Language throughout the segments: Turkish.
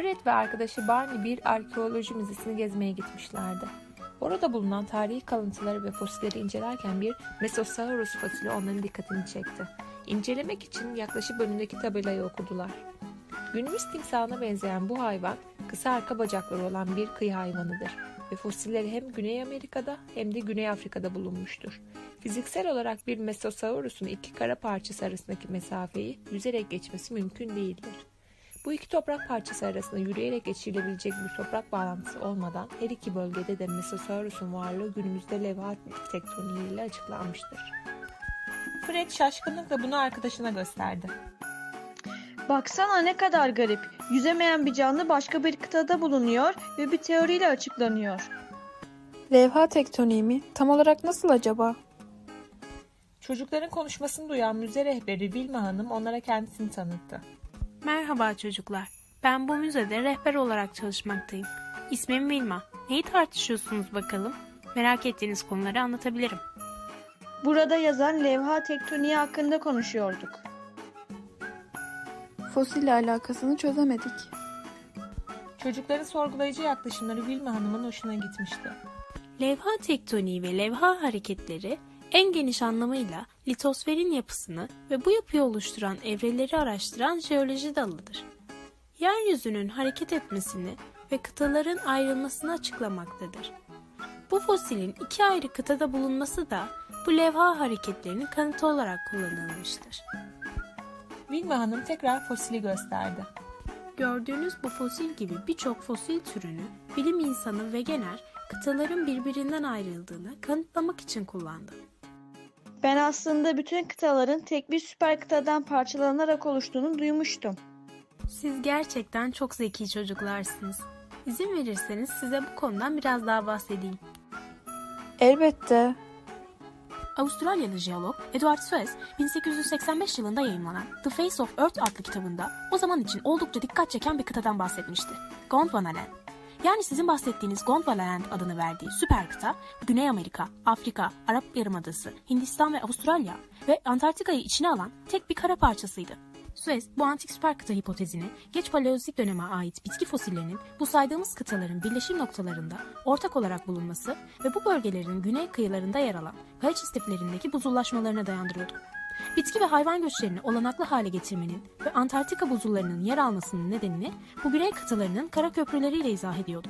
Fred ve arkadaşı Barney bir arkeoloji müzesini gezmeye gitmişlerdi. Orada bulunan tarihi kalıntıları ve fosilleri incelerken bir Mesosaurus fosili onların dikkatini çekti. İncelemek için yaklaşıp önündeki tabelayı okudular. Günümüz timsahına benzeyen bu hayvan kısa arka bacakları olan bir kıyı hayvanıdır ve fosilleri hem Güney Amerika'da hem de Güney Afrika'da bulunmuştur. Fiziksel olarak bir Mesosaurus'un iki kara parçası arasındaki mesafeyi yüzerek geçmesi mümkün değildir. Bu iki toprak parçası arasında yürüyerek geçirilebilecek bir toprak bağlantısı olmadan her iki bölgede de Mesosaurus'un varlığı günümüzde levha tektoniği ile açıklanmıştır. Fred şaşkınlıkla bunu arkadaşına gösterdi. Baksana ne kadar garip. Yüzemeyen bir canlı başka bir kıtada bulunuyor ve bir teoriyle açıklanıyor. Levha tektoniği mi? Tam olarak nasıl acaba? Çocukların konuşmasını duyan müze rehberi Vilma Hanım onlara kendisini tanıttı. Merhaba çocuklar. Ben bu müzede rehber olarak çalışmaktayım. İsmim Vilma. Neyi tartışıyorsunuz bakalım? Merak ettiğiniz konuları anlatabilirim. Burada yazan levha tektoniği hakkında konuşuyorduk. Fosille alakasını çözemedik. Çocukların sorgulayıcı yaklaşımları Vilma Hanım'ın hoşuna gitmişti. Levha tektoniği ve levha hareketleri en geniş anlamıyla litosferin yapısını ve bu yapıyı oluşturan evreleri araştıran jeoloji dalıdır. Yeryüzünün hareket etmesini ve kıtaların ayrılmasını açıklamaktadır. Bu fosilin iki ayrı kıtada bulunması da bu levha hareketlerinin kanıtı olarak kullanılmıştır. Vilma Hanım tekrar fosili gösterdi. Gördüğünüz bu fosil gibi birçok fosil türünü bilim insanı Wegener kıtaların birbirinden ayrıldığını kanıtlamak için kullandı. Ben aslında bütün kıtaların tek bir süper kıtadan parçalanarak oluştuğunu duymuştum. Siz gerçekten çok zeki çocuklarsınız. İzin verirseniz size bu konudan biraz daha bahsedeyim. Elbette. Avustralyalı jeolog Edward Suez 1885 yılında yayımlanan The Face of Earth adlı kitabında o zaman için oldukça dikkat çeken bir kıtadan bahsetmişti. Gondwanaland. Yani sizin bahsettiğiniz Gondwanaland adını verdiği süper kıta, Güney Amerika, Afrika, Arap Yarımadası, Hindistan ve Avustralya ve Antarktika'yı içine alan tek bir kara parçasıydı. Suez bu antik süper kıta hipotezini geç paleolitik döneme ait bitki fosillerinin bu saydığımız kıtaların birleşim noktalarında ortak olarak bulunması ve bu bölgelerin güney kıyılarında yer alan kayaç istiflerindeki buzullaşmalarına dayandırıyordu. Bitki ve hayvan göçlerini olanaklı hale getirmenin ve Antarktika buzullarının yer almasının nedenini bu güney kıtalarının kara köprüleriyle izah ediyordu.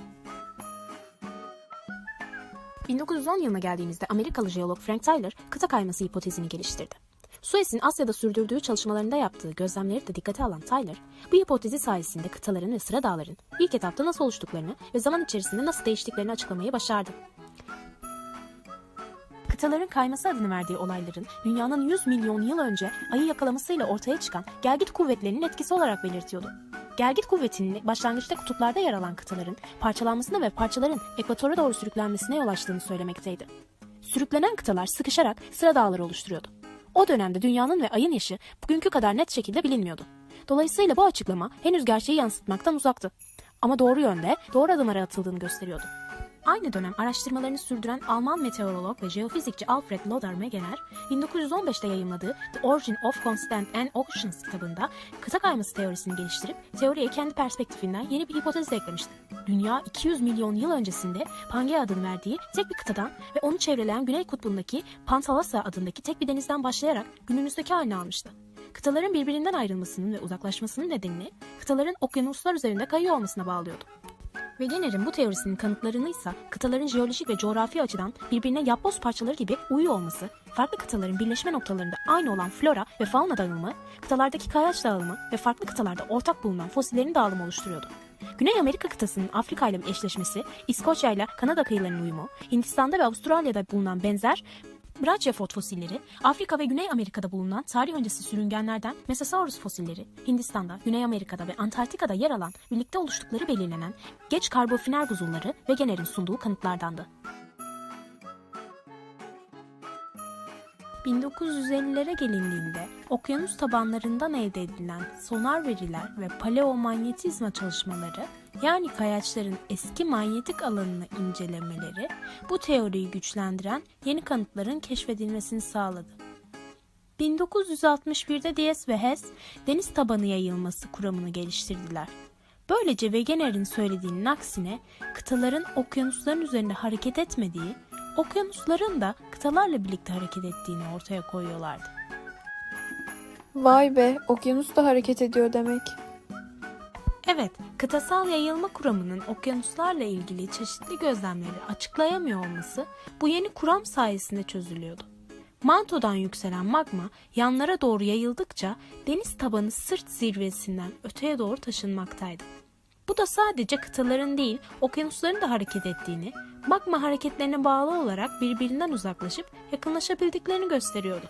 1910 yılına geldiğimizde Amerikalı jeolog Frank Tyler kıta kayması hipotezini geliştirdi. Suez'in Asya'da sürdürdüğü çalışmalarında yaptığı gözlemleri de dikkate alan Tyler, bu hipotezi sayesinde kıtaların ve sıra dağların ilk etapta nasıl oluştuklarını ve zaman içerisinde nasıl değiştiklerini açıklamayı başardı. Kıtaların kayması adını verdiği olayların dünyanın 100 milyon yıl önce ayı yakalamasıyla ortaya çıkan gelgit kuvvetlerinin etkisi olarak belirtiyordu. Gelgit kuvvetinin başlangıçta kutuplarda yer alan kıtaların parçalanmasına ve parçaların ekvatora doğru sürüklenmesine yol açtığını söylemekteydi. Sürüklenen kıtalar sıkışarak sıra dağları oluşturuyordu. O dönemde dünyanın ve ayın yaşı bugünkü kadar net şekilde bilinmiyordu. Dolayısıyla bu açıklama henüz gerçeği yansıtmaktan uzaktı. Ama doğru yönde, doğru adımlara atıldığını gösteriyordu. Aynı dönem araştırmalarını sürdüren Alman meteorolog ve jeofizikçi Alfred Lothar Wegener, 1915'te yayımladığı The Origin of Constant and Oceans kitabında kıta kayması teorisini geliştirip teoriye kendi perspektifinden yeni bir hipotez eklemişti. Dünya 200 milyon yıl öncesinde Pangea adını verdiği tek bir kıtadan ve onu çevreleyen Güney Kutbu'ndaki Pantalasa adındaki tek bir denizden başlayarak günümüzdeki halini almıştı. Kıtaların birbirinden ayrılmasının ve uzaklaşmasının nedenini kıtaların okyanuslar üzerinde kayıyor olmasına bağlıyordu. Wegener'in bu teorisinin kanıtlarını ise kıtaların jeolojik ve coğrafi açıdan birbirine yapboz parçaları gibi uyuyor olması, farklı kıtaların birleşme noktalarında aynı olan flora ve fauna dağılımı, kıtalardaki kayaç dağılımı ve farklı kıtalarda ortak bulunan fosillerin dağılımı oluşturuyordu. Güney Amerika kıtasının Afrika ile eşleşmesi, İskoçya ile Kanada kıyılarının uyumu, Hindistan'da ve Avustralya'da bulunan benzer Brachiopods fosilleri, Afrika ve Güney Amerika'da bulunan tarih öncesi sürüngenlerden Mesosaurus fosilleri, Hindistan'da, Güney Amerika'da ve Antarktika'da yer alan birlikte oluştukları belirlenen geç karbofiner buzulları ve Gener'in sunduğu kanıtlardandı. 1950'lere gelindiğinde okyanus tabanlarından elde edilen sonar veriler ve paleomanyetizma çalışmaları yani kayaçların eski manyetik alanını incelemeleri bu teoriyi güçlendiren yeni kanıtların keşfedilmesini sağladı. 1961'de Diaz ve Hess deniz tabanı yayılması kuramını geliştirdiler. Böylece Wegener'in söylediğinin aksine kıtaların okyanusların üzerinde hareket etmediği, okyanusların da kıtalarla birlikte hareket ettiğini ortaya koyuyorlardı. Vay be, okyanus da hareket ediyor demek. Evet, kıtasal yayılma kuramının okyanuslarla ilgili çeşitli gözlemleri açıklayamıyor olması bu yeni kuram sayesinde çözülüyordu. Mantodan yükselen magma yanlara doğru yayıldıkça deniz tabanı sırt zirvesinden öteye doğru taşınmaktaydı. Bu da sadece kıtaların değil, okyanusların da hareket ettiğini, magma hareketlerine bağlı olarak birbirinden uzaklaşıp yakınlaşabildiklerini gösteriyordu.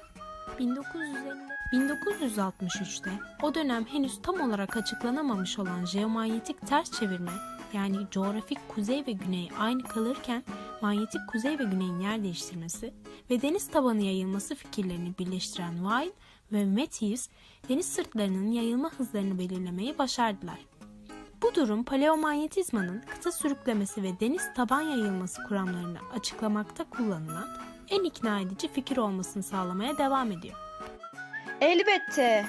1950 1963'te o dönem henüz tam olarak açıklanamamış olan jeomanyetik ters çevirme yani coğrafik kuzey ve güney aynı kalırken manyetik kuzey ve güneyin yer değiştirmesi ve deniz tabanı yayılması fikirlerini birleştiren Wine ve Matthews deniz sırtlarının yayılma hızlarını belirlemeyi başardılar. Bu durum paleomanyetizmanın kıta sürüklemesi ve deniz taban yayılması kuramlarını açıklamakta kullanılan en ikna edici fikir olmasını sağlamaya devam ediyor. Elbette.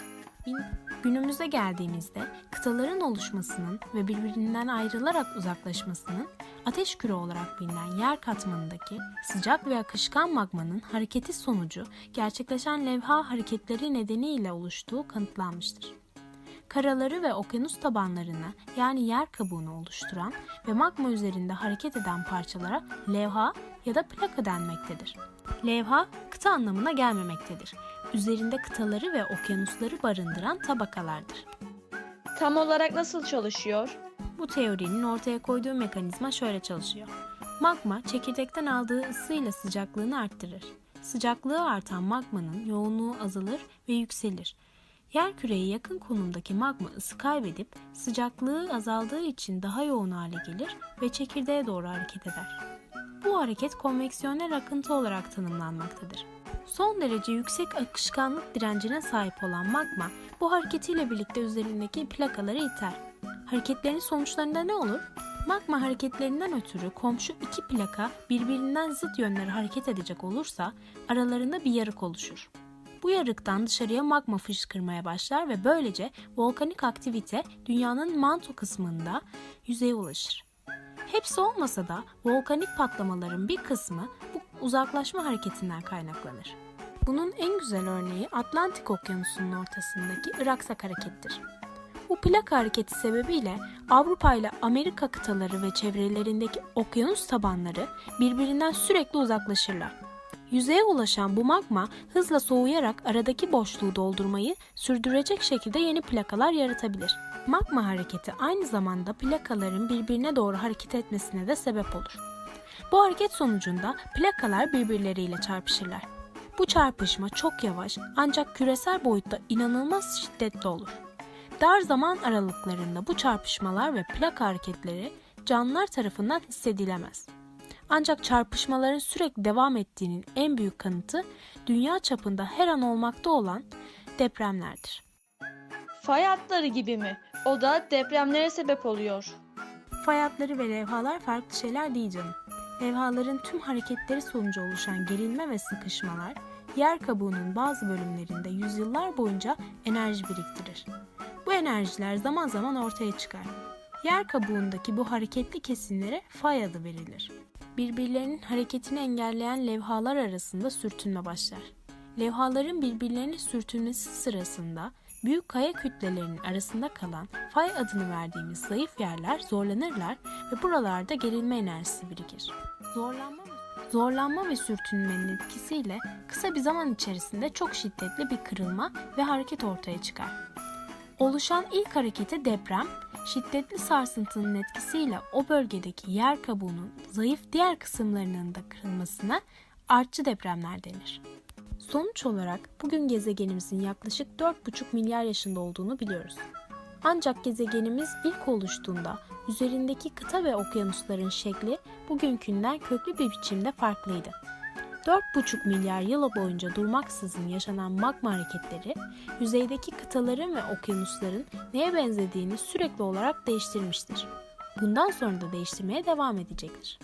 Günümüze geldiğimizde kıtaların oluşmasının ve birbirinden ayrılarak uzaklaşmasının ateş küre olarak bilinen yer katmanındaki sıcak ve akışkan magmanın hareketi sonucu gerçekleşen levha hareketleri nedeniyle oluştuğu kanıtlanmıştır. Karaları ve okyanus tabanlarını yani yer kabuğunu oluşturan ve magma üzerinde hareket eden parçalara levha ya da plaka denmektedir. Levha kıta anlamına gelmemektedir. Üzerinde kıtaları ve okyanusları barındıran tabakalardır. Tam olarak nasıl çalışıyor? Bu teorinin ortaya koyduğu mekanizma şöyle çalışıyor. Magma çekirdekten aldığı ısıyla sıcaklığını arttırır. Sıcaklığı artan magmanın yoğunluğu azalır ve yükselir. Yer küreye yakın konumdaki magma ısı kaybedip sıcaklığı azaldığı için daha yoğun hale gelir ve çekirdeğe doğru hareket eder. Bu hareket konveksiyonel akıntı olarak tanımlanmaktadır. Son derece yüksek akışkanlık direncine sahip olan magma bu hareketiyle birlikte üzerindeki plakaları iter. Hareketlerin sonuçlarında ne olur? Magma hareketlerinden ötürü komşu iki plaka birbirinden zıt yönlere hareket edecek olursa aralarında bir yarık oluşur. Bu yarıktan dışarıya magma fışkırmaya başlar ve böylece volkanik aktivite dünyanın manto kısmında yüzeye ulaşır. Hepsi olmasa da volkanik patlamaların bir kısmı uzaklaşma hareketinden kaynaklanır. Bunun en güzel örneği Atlantik Okyanusu'nun ortasındaki Iraksak harekettir. Bu plaka hareketi sebebiyle Avrupa ile Amerika kıtaları ve çevrelerindeki okyanus tabanları birbirinden sürekli uzaklaşırlar. Yüzeye ulaşan bu magma hızla soğuyarak aradaki boşluğu doldurmayı sürdürecek şekilde yeni plakalar yaratabilir. Magma hareketi aynı zamanda plakaların birbirine doğru hareket etmesine de sebep olur. Bu hareket sonucunda plakalar birbirleriyle çarpışırlar. Bu çarpışma çok yavaş ancak küresel boyutta inanılmaz şiddetli olur. Dar zaman aralıklarında bu çarpışmalar ve plaka hareketleri canlılar tarafından hissedilemez. Ancak çarpışmaların sürekli devam ettiğinin en büyük kanıtı dünya çapında her an olmakta olan depremlerdir. Fay hatları gibi mi? O da depremlere sebep oluyor. Fay hatları ve levhalar farklı şeyler değil canım. Levhaların tüm hareketleri sonucu oluşan gerilme ve sıkışmalar, yer kabuğunun bazı bölümlerinde yüzyıllar boyunca enerji biriktirir. Bu enerjiler zaman zaman ortaya çıkar. Yer kabuğundaki bu hareketli kesimlere fay adı verilir. Birbirlerinin hareketini engelleyen levhalar arasında sürtünme başlar. Levhaların birbirlerine sürtünmesi sırasında büyük kaya kütlelerinin arasında kalan fay adını verdiğimiz zayıf yerler zorlanırlar ve buralarda gerilme enerjisi birikir. Zorlanma ve, zorlanma ve sürtünmenin etkisiyle kısa bir zaman içerisinde çok şiddetli bir kırılma ve hareket ortaya çıkar. Oluşan ilk harekete deprem, şiddetli sarsıntının etkisiyle o bölgedeki yer kabuğunun zayıf diğer kısımlarının da kırılmasına artçı depremler denir. Sonuç olarak bugün gezegenimizin yaklaşık 4,5 milyar yaşında olduğunu biliyoruz. Ancak gezegenimiz ilk oluştuğunda üzerindeki kıta ve okyanusların şekli bugünkünden köklü bir biçimde farklıydı. 4,5 milyar yıl boyunca durmaksızın yaşanan magma hareketleri, yüzeydeki kıtaların ve okyanusların neye benzediğini sürekli olarak değiştirmiştir. Bundan sonra da değiştirmeye devam edecektir.